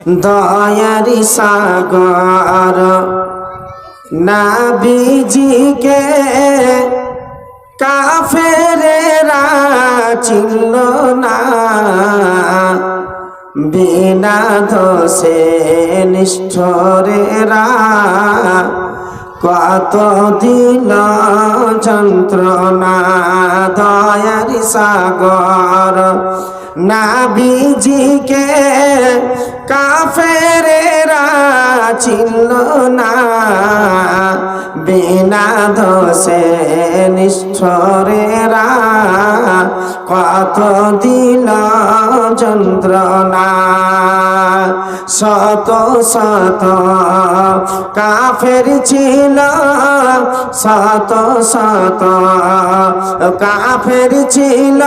দয়ারি সাগর, নাবিজিকে কাফেরেরা চিনল না। বিনা দোষে নিষ্ঠরেরা কত দিল যন্ত্রণা। দয়ারি সাগর, নাবিজিকে চিনল না বিনা দোষে নিষ্ঠরেরা কত দিল যন্ত্রণা? শত শত কাফের ছিল, শত শত কাফের ছিল।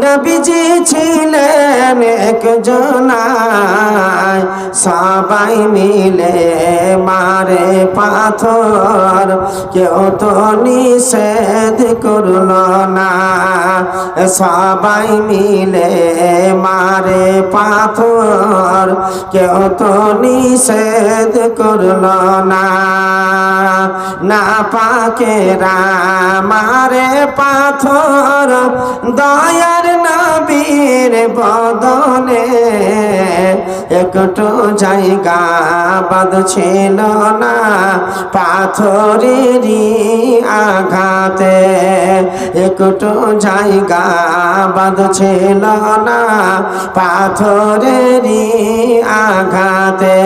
নবীজি ছিলেন একজনায়, সবাই মিলে মারে পাথর। কেউ তো নিষেধ করল না। সবাই মিলে মারে পাথর। কেউ তো নিষেধ করল না। না পাকেরা মারে পাথর। দয়ার নবীর বদনে একটু জায়গা বাদ ছিল না। পাথরেরই আঘাতে একটু জায়গা বাদ ছিল না পাথরেরই আঘাতে।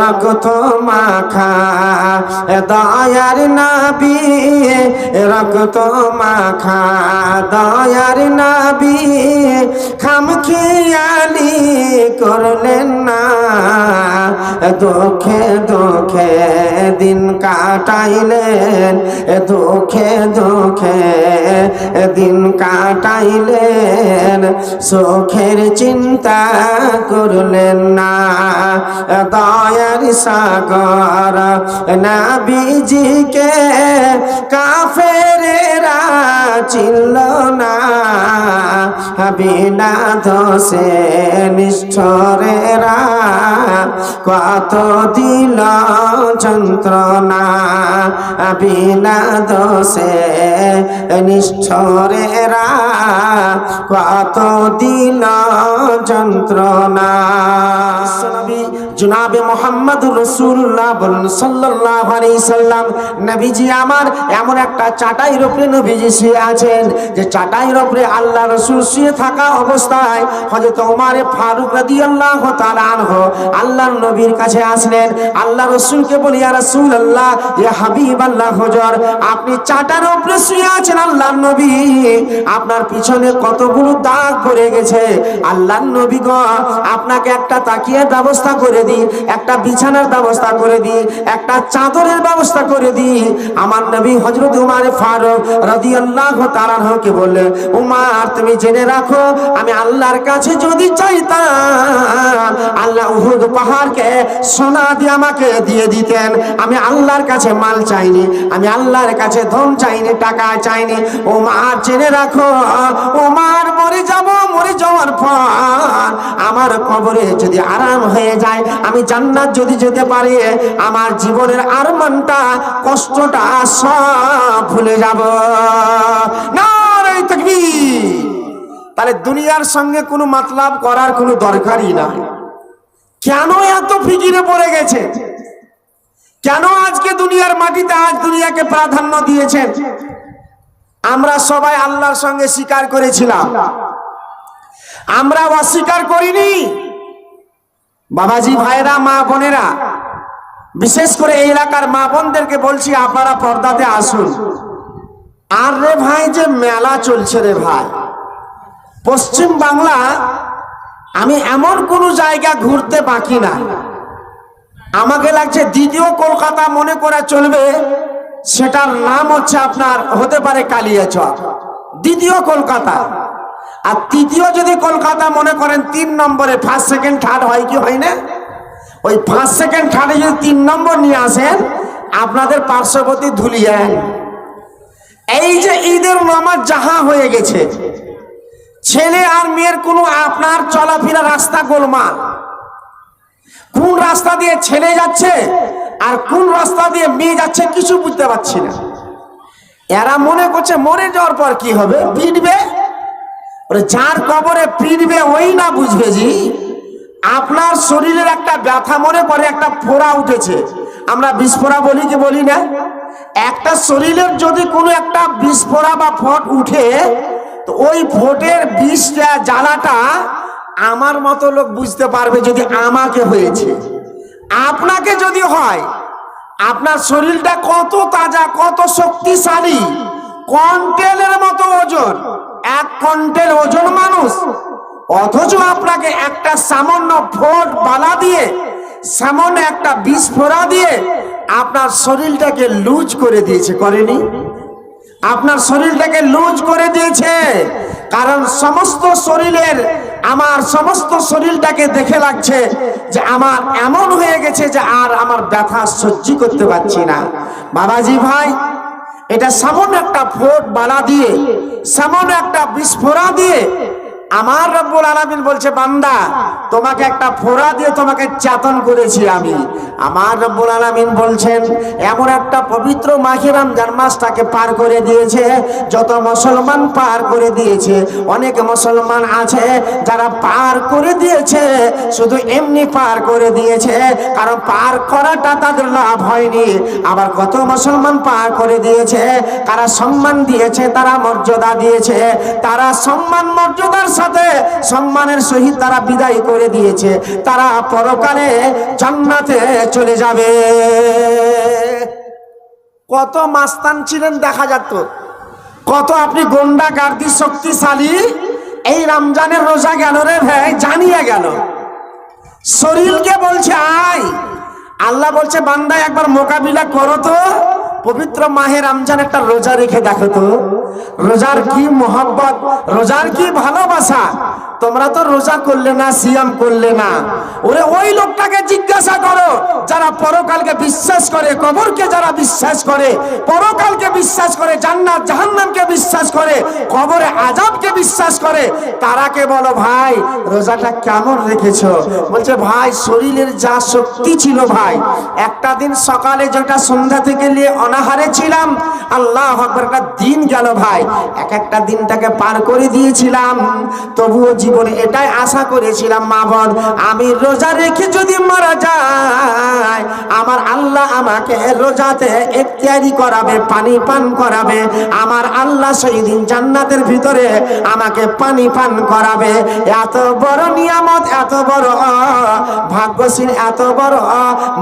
রক্ত মাখা দয়ার নাবি, রক্ত মাখা দয়ার নাবি। খামখিয়ালি করলেন না, দুঃখে দুঃখে দিন কাটাইলেন, দুঃখে দুঃখে দিন কাটাইলেন সুখের চিন্তা করলেন না। দয়ার সাগর নাবিজিকে কাফেরা চিনল না বিনা দোষে নিষ্ঠরেরা। কত দিল যন্ত্রণা বিনা দোষে নিষ্ঠরেরা। কত দিল যন্ত্রণা। জনাবে মোহাম্মদ রসুল্লাহ বলুন সাল্লাহ সাল্লাম, নবীজি আমার এমন একটা চাটাইয়ের উপরে নবীজি শুয়ে আছেন, যে চাটাইয়ের উপরে আল্লাহ রসুল শুয়ে থাকা অবস্থায় হযরত ওমারে ফারুক রাদিয়াল্লাহু তাআলা আনহু আল্লাহর নবীর কাছে আসলেন। আল্লাহ রসুলকে বলি, ইয়া রাসূলুল্লাহ, ইয়া হাবিবাল্লাহ হুজুর, আপনি চাটার উপরে শুয়ে আছেন আল্লাহর নবী। আপনার পিছনে কতগুলো দাগ পড়ে গেছে। আল্লাহর নবী গো, আপনাকে একটা তাকিয়ার ব্যবস্থা করে দিই একটা বিছানার ব্যবস্থা করে দিই একটা চাদরের ব্যবস্থা করে দিই আমার নবী হযরত উমার ফারুক রাদিয়াল্লাহু তাআলা কে বললে উমার তুমি জেনে রাখো আমি আল্লাহর কাছে যদি চাইতাম, আল্লাহ উহুদ পাহাড়কে সোনা দিয়ে আমাকে দিয়ে দিতেন। আমি আল্লাহর কাছে মাল চাইনি, আমি আল্লাহর কাছে ধন চাইনি, টাকা চাইনি। ওমার জেনে রাখো, ও মার মরে যাব, মরে যাওয়ার পর আমার কবরে যদি আরাম হয়ে যায়, আমি জান্নাত যদি যেতে পারি, আমার জীবনের আরমানটা, কষ্টটা সব ভুলে যাব। না তাকবীর। তাহলে দুনিয়ার সঙ্গে কোনো মাতলাব করার কোনো দরকারই নাই। কেন এত ফিকিরে পড়ে গেছে? কেন আজকে দুনিয়ার মাটিতে, আজ দুনিয়াকে প্রাধান্য দিয়েছেন আমরা সবাই আল্লাহর সঙ্গে স্বীকার করেছিলাম। আমরা অস্বীকার করিনি। বাবাজি ভাইরা মা বোনেরা, বিশেষ করে এই এলাকার মা বোনদেরকে বলছি, আপনারা পর্দাতে আসুন। আর রে ভাই, যে মেলা চলছে রে ভাই। পশ্চিম বাংলা, আমি এমন কোন জায়গা ঘুরতে বাকি না। আমাকে লাগছে দ্বিতীয় কলকাতা মনে করে চলবে, সেটার নাম হচ্ছে আপনার, হতে পারে কালিয়াচক। দ্বিতীয় কলকাতা। আর তৃতীয় যদি কলকাতা মনে করেন, তিন নম্বরে ফার্স্ট সেকেন্ড থার্ড হয় কি হয় না? ওই ফার্স্ট সেকেন্ড থার্ডে যদি তিন নম্বর নিয়ে আসেন, আপনাদের পার্শ্ববর্তী ধুলিয়ান। এই যে ঈদের নামাজ যাহা হয়ে গেছে ছেলে আর মেয়ের কোনো আপনার চলাফেরা রাস্তা গোলমাল। কোন রাস্তা দিয়ে ছেলে যাচ্ছে আর কোন রাস্তা দিয়ে মেয়ে যাচ্ছে কিছু বুঝতে পারছি না। এরা মনে করছে মরে যাওয়ার পর কি হবে? পিটবে? যার কবরে পিটবে ওই না বুঝবে জি। আপনার শরীরের একটা ব্যথা মনে করে, একটা ফোড়া উঠেছে। আমরা বিস্ফোরা বলি কি বলি না? একটা শরীরের যদি কোনো একটা বিস্ফোরা বা ফট উঠে তো ওই ভোটের বিষটা জ্বালাটা আমার মতো লোক বুঝতে পারবে যদি আমাকে হয়েছে। আপনাকে যদি হয়, আপনার শরীরটা কত তাজা, কত শক্তিশালী কন্টেলের মতো ওজন? এক কন্টেল ওজন মানুষ? অথচ আপনাকে একটা সামান্য ভোট বালা দিয়ে, সামান্য একটা বিস্ফোরা দিয়ে আপনার শরীরটাকে লুজ করে দিয়েছে, করেনি? আপনার শরীরটাকে লুজ করে দিয়েছে। কারণ সমস্ত শরীরের, আমার সমস্ত শরীরটাকে দেখে লাগছে যে আমার এমন হয়ে গেছে যে আর আমার ব্যথা সহ্য করতে পারছি না। বাবাজি ভাই, এটা সামান্য একটা ফোট বালা দিয়ে, সামান্য একটা বিস্ফোরা দিয়ে আমার রব্বুল আলামিন বলছে, বান্দা, তোমাকে একটা ফোড়া দিয়ে তোমাকে চেতন করেছি আমি। আমার রব্বুল আলামিন বলছেন, এমন একটা পবিত্র মাহে রমজান মাসটাকে পার করে দিয়েছে, যত মুসলমান পার করে দিয়েছে। অনেক মুসলমান আছে যারা পার করে দিয়েছে, শুধু এমনি পার করে দিয়েছে, কারণ পার করাটা তাদের লাভ হয়নি। আবার কত মুসলমান পার করে দিয়েছে তারা সম্মান দিয়েছে, তারা মর্যাদা দিয়েছে, তারা সম্মান মর্যাদার সাথে সম্মানের সহিত তারা বিদায় করে দিয়েছে। তারা পরকালে জান্নাতে চলে যাবে। কত মাস্তান ছিলেন দেখা যেত কত আপনি গন্ডা গার্দি শক্তিশালী, এই রমজানের রোজা গেল রে ভাই, জানিয়ে গেল। শরীরকে বলছে, আয়। আল্লাহ বলছে, বান্দা, একবার মোকাবিলা করো তো। পবিত্র মাহে রমজান একটা রোজা রেখে দেখো তো। রোজার কি মোহাব্বত, রোজার কি ভালোবাসা? তোমরা তো রোজা করলে না, সিয়াম করলে না। ওরে ওই লোকটাকে জিজ্ঞাসা করো, যারা পরকালকে বিশ্বাস করে, কবরকে যারা বিশ্বাস করে, পরকালকে বিশ্বাস করে, জান্নাত, জাহান্নামকে বিশ্বাস করে, কবরে আজাবকে বিশ্বাস করে, তারাকে বলো, ভাই, রোজাটা কেমন রেখেছো? বলছে, ভাই, শরীরের যা শক্তি ছিল ভাই, একটা দিন সকালে যেটা সন্ধ্যা থেকে নিয়ে অনাহারে ছিলাম। আল্লাহ দিন গেল ভাই। এক একটা দিনটাকে পার করে দিয়েছিলাম। তবুও জীবনে এটাই আশা করেছিলাম, মা বোন, আমি রোজা রেখে যদি মারা যায়, আমার আল্লাহ আমাকে রোজাতে এখতিয়ারি করাবে, পানি পান করাবে, আমার আল্লাহ সেই দিন জান্নাতের ভিতরে আমাকে পানি পান করাবে। এত বড় নিয়ামত, এত বড় ভাগ্যশীল, এত বড়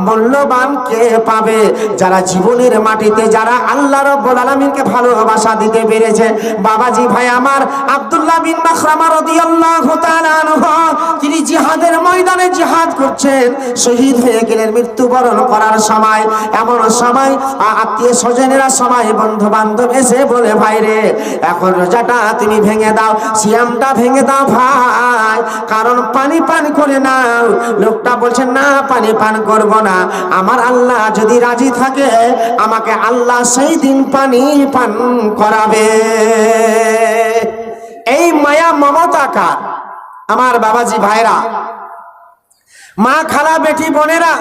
মূল্যবান কে পাবে? যারা জীবনের মাটিতে যারা আল্লাহ রব্বুল আলামিনকে ভালোবাসা দিতে পেরেছে, বাবাজি ভাই আমার আব্দুল্লাহ বিন মাখরামা রাদিয়াল্লাহু তাআলা আনহু, তিনি জিহাদের ময়দানে জিহাদ করছেন। শহীদ হয়ে গেলেন, মৃত্যুবরণ করার সময়, এমন সময় আত্মীয় স্বজনেরা সময় বন্ধু বান্ধব এসে বলে, ভাই রে, এখন রোজাটা তুমি ভেঙে দাও, সিয়ামটা ভেঙে দাও ভাই, কারণ পানি পান করে নাও। লোকটা বলছে, না, পানি পান করব না, আমার আল্লাহ যদি রাজি থাকে, আমাকে আল্লাহ সেই দিন পানি পান করাবে। এই মায়া মমতা কার? আমার বাবাজি ভাইরা, মা খালা বেটি বোনেরা,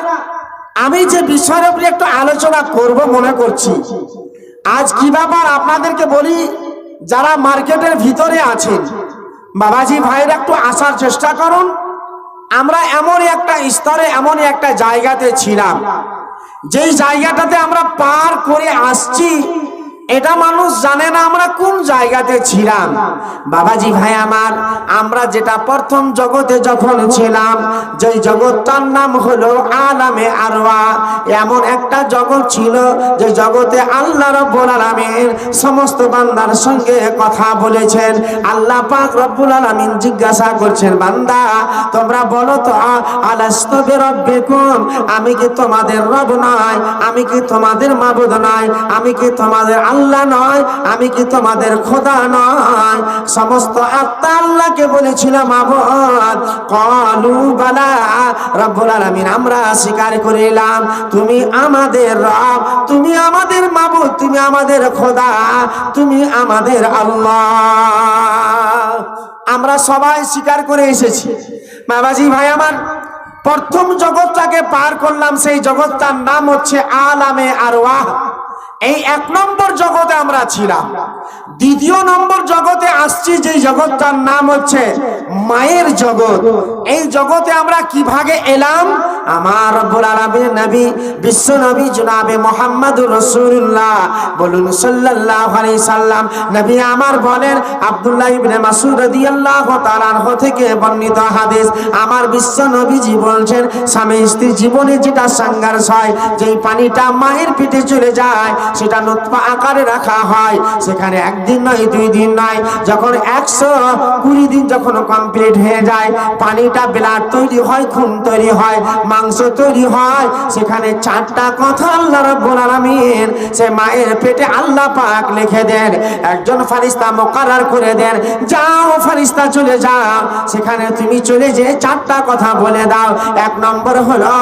আমি যে বিষয়ের উপরে একটু আলোচনা করব মনে করছি। আজ কি ব্যাপার আপনাদেরকে বলি, যারা মার্কেটের ভিতরে আছেন, বাবাজি ভাইরা একটু আসার চেষ্টা করুন। আমরা এমন একটা স্তরে এমন একটা জায়গাতে ছিলাম। যেই জায়গাটাতে আমরা পার করে আসছি এটা মানুষ জানে না আমরা কোন জায়গাতে ছিলাম। বাবাজি ভাই আমার, আমরা যেটা প্রথম জগতে যখন ছিলাম, যেই জগৎটার নাম হলো আলামে আরওয়া। এমন একটা জগৎ ছিল যে জগতে আল্লাহ রব্বুল আলামিন সমস্ত বান্দার সঙ্গে কথা বলেছেন। আল্লাহ পাক রব্বুল আলামিন জিজ্ঞাসা করছেন, বান্দা, তোমরা বলো তো, আলাস্তু বিরাব্বিকুম? আমি কি তোমাদের রব নয়? আমি কি তোমাদের মাবুদ নয়? আমি কি তোমাদের আল্লাহ নয়, আমি কি তোমাদের খোদা নয়? সমস্ত আত্মা আল্লাহকে বলেছিল মাবুদ কলু বালা, রব্বুল আলামিন। আমরা স্বীকার করিলাম তুমি আমাদের রব, তুমি আমাদের মাবুদ, তুমি আমাদের খোদা, তুমি আমাদের আল্লাহ। আমরা সবাই স্বীকার করে এসেছি। বাবাজি ভাই আমার, প্রথম জগৎটাকে পার করলাম, সেই জগৎটার নাম হচ্ছে আলামে আরওয়াহ। এই এক নম্বর জগতে আমরা ছিলাম। দ্বিতীয় নম্বর জগতে আসছি যে জগৎটার নাম হচ্ছে মায়ের জগৎ। এই জগতে আমরা কি ভাগে এলাম? আমার রব্বুল নবী, বিশ্ব নবী জনাবে মোহাম্মদুর রাসূলুল্লাহ বলুন আলাইহি সাল্লাম, নবী আমার বলেন, আব্দুল্লাহ ইবনে মাসউদ রাদিয়াল্লাহু তাআলা আনহু থেকে বর্ণিত হাদিস, আমার বিশ্ব নবীজি বলছেন, স্বামী স্ত্রী জীবনে যেটা সংঘর্ষ হয়, যেই পানিটা মায়ের পেটে চলে যায় সেটা নতফা আকারে রাখা হয়। সেখানে একদিন নয়, দুই দিন নয়, যখন একশো কুড়ি দিন যখন কমপ্লিট হয়ে যায়, পানিটা ব্লাড তৈরি হয়, খুন তৈরি হয়, মাংস তৈরি হয়, সেখানে চারটা কথা আল্লাহ রাব্বুল আলামিন, সে মায়ের পেটে আল্লাহ পাক লিখে দেন, একজন ফারিস্তা মোকারার করে দেন, যাও ফারিস্তা চলে যাও, সেখানে তুমি চলে যে চারটা কথা বলে দাও। এক নম্বর হলো,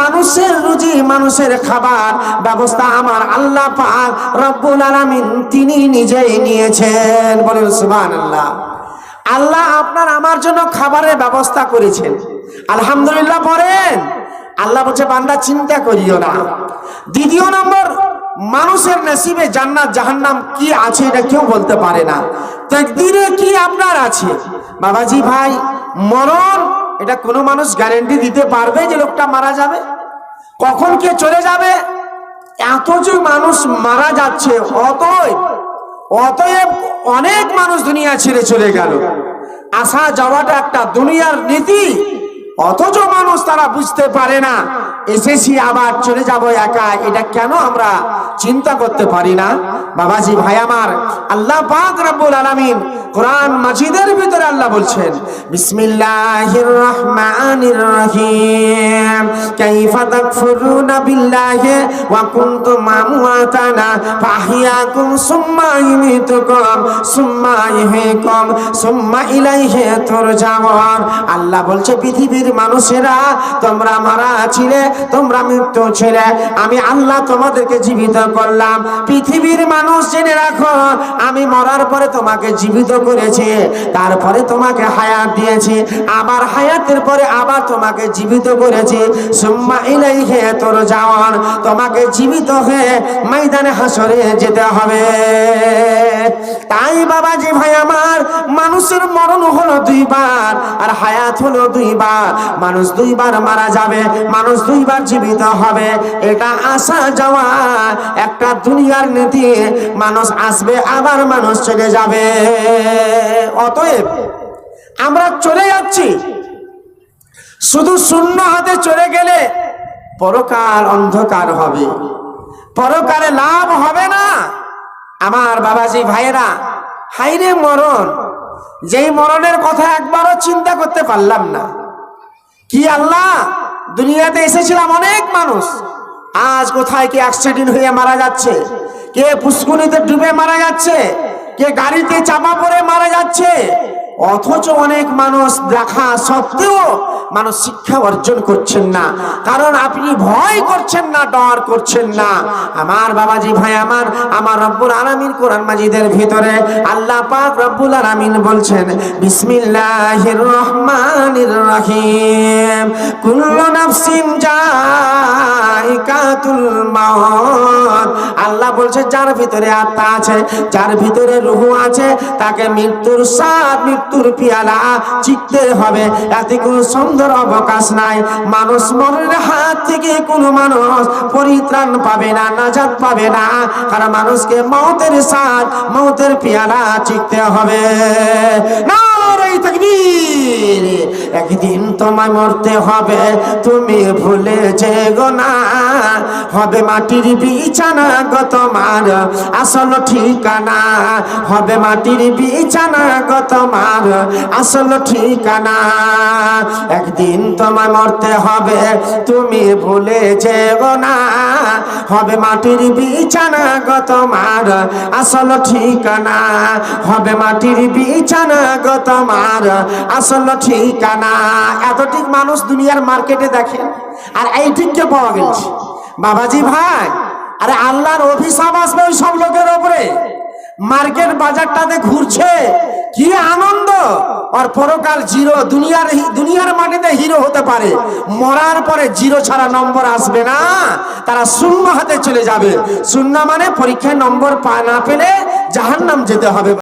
মানুষের রুজি, মানুষের খাবার ব্যবস্থা আমার আল্লাহ পাক রব্বুল আলামিন তিনি নিজেই নিয়েছেন। বলেন সুবহানাল্লাহ। আল্লাহ আপনার আমার জন্য খাবারের ব্যবস্থা করেছেন। আলহামদুলিল্লাহ পড়েন আল্লাহ বলছে, বান্দা, চিন্তা করিও না। দ্বিতীয় নম্বর, মানুষের নসিবে জান্নাত, জাহান্নাম কি আছে এটা কেউ বলতে পারে না। তাকদিরে কি আপনার আছে? বাবাজি ভাই, মরণ, এটা কোনো মানুষ গ্যারেন্টি দিতে পারবে যে লোকটা মারা যাবে? কখন কে চলে যাবে? এত যে মানুষ মারা যাচ্ছে, অতএব অতএব অনেক মানুষ দুনিয়া ছেড়ে চলে গেল। আসা যাওয়াটা একটা দুনিয়ার নীতি। অথচ মানুষ তারা বুঝতে পারে না। এসেছি আবার চলে যাব একা। এটা কেন আমরা চিন্তা করতে পারি না? বাবাজি ভাই আমার, আল্লাহ পাক রব্বুল আলামিন কোরআন মাজিদের ভিতরে আল্লাহ বলছেন, বিসমিল্লাহির রহমানির রহিম। কাইফা তাকফুরুনা বিল্লাহি ওয়া কুনতুম আমওয়াতানা ফাহিয়াকুম সুম্মা ইউমিতুকুম, সুম্মা ইহয়িকুম সুম্মা ইলাইহি তুরজাউন। আল্লাহ বলছে, পৃথিবীর মানুষেরা, তোমরা মারা ছিলে, তোমরা মৃত্যু ছিলে। আমি আল্লাহ তোমাদেরকে জীবিত করলাম। পৃথিবীর মানুষ জেনে রাখো, আমি মরার পরে তোমাকে জীবিত করেছি, তারপরে তোমাকে হায়াত দিয়েছি, আবার হায়াতের পরে আবার তোমাকে জীবিত করেছি। সুম্মা ইলাইহি তুরজাউন, তোমাকে জীবিত হয়ে ময়দানে হাসরে যেতে হবে। তাই বাবাজি ভাই আমার, মানুষের মরণ হলো দুইবার, আর হায়াত হলো দুইবার। মানুষ দুইবার মারা যাবে, মানুষ দুইবার জীবিত হবে। এটা আসা যাওয়া একটা দুনিয়ার নীতি। মানুষ আসবে, আবার মানুষ চলে যাবে। অতএব আমরা চলে যাচ্ছি। শুধু শূন্য হাতে চলে গেলে পরকাল অন্ধকার হবে। পরকালে লাভ হবে না। আমার বাবাজি, ভাইয়েরা, হাইরে মরণ। যেই মরণের কথা একবারও চিন্তা করতে পারলাম না। কি আল্লাহ? দুনিয়াতে এসেছিলাম অনেক মানুষ। আজ কোথায় কে অ্যাক্সিডেন্ট হয়ে মারা যাচ্ছে? কে পুষ্কুনিতে ডুবে মারা যাচ্ছে? কে গাড়িতে চাপা পড়ে মারা যাচ্ছে? অথচ অনেক মানুষ দেখা সত্ত্বেও মানুষ শিক্ষা অর্জন করছেন না। কারণ আপনি ভয় করছেন না, ডর করছেন না। আমার বাবাজি ভাই, আমার আমার রব্বুল আলামিন কোরআন মাজিদের ভিতরে আল্লাহ পাক রব্বুল আলামিন বলছেন, বিসমিল্লাহির রহমানির রহিম। কুল্লু নাফসিন জাইকাতুল মাউত। আল্লাহ বলছে, যার ভিতরে আত্মা আছে, যার ভিতরে রুহু আছে, তাকে মৃত্যুর স্বাদ, মৃত্যুর পিয়ালা চিকতে হবে। এতে কোনো সুন্দর অবকাশ নাই। মানুষ মরণের হাত থেকে কোনো মানুষ পরিত্রাণ পাবে না, নাজাত পাবে না। কারণ মানুষকে মৌতের স্বাদ, মৌতের পিয়ালা চিকতে হবে। না তাকবীর। একদিন তোমায় মরতে হবে, তুমি ভুলে যে গোনা হবে মাটির বিছানা গো তোমার আসল ঠিকানা। হবে মাটির বিছানা গো তোমার আসল ঠিকানা। একদিন তোমায় মরতে হবে, তুমি ভুলে যে গোনা হবে মাটির বিছানা গো তোমার আসল ঠিকানা। হবে মাটির বিছানা গো তোমার আসল ঠিকানা। এত ঠিক মানুষ দুনিয়ার মার্কেটে দেখেন, আর এই ঠিককে পাওয়া গেছে? বাবাজি ভাই, আরে আল্লাহর অভিশাপ আসবে ওই সব লোকের ওপরে। মার্কেট বাজারটাতে ঘুরছে, কি আনন্দ। আর পরকাল জিরো, দুনিয়ার দুনিয়ার মাটিতে হিরো হতে পারে। মরার পরে জিরো ছাড়া নম্বর আসবে না। তারা শূন্য হাতে চলে যাবে। শূন্য মানে পরীক্ষায় নম্বর পা না পেলে জাহান্নাম যেতে হবে।